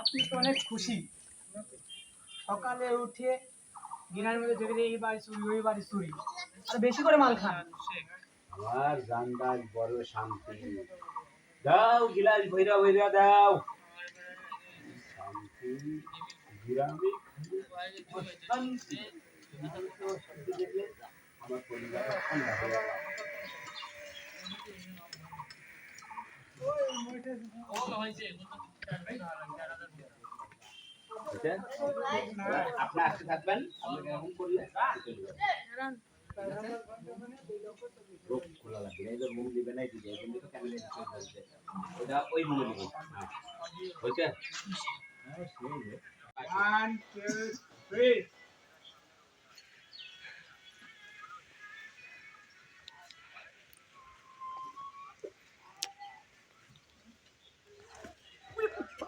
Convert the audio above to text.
আপনি তো অনেক খুশি। সকালে উঠে গিনার মধ্যে দেখে এই বাড়ি চুরি, ওই বাড়ি চুরি। আর বেশি করে মাল খান। আমার জানদাজ বড় শান্তি। দাও, গিলাস ভৈরা ভৈরা দাও। শান্তি, গ্রামে শান্তি। আমার পরিবার আপনি আসতে থাকবেন আপনাকে এরকম করলে রোগ খোলা লাগবে এই যে মুখ দিবে না দিবে এই কিন্তু ক্যামেরা দিতে হচ্ছে ওটা ওই মুখ দিবে হ্যাঁ হয়েছে 1 2 3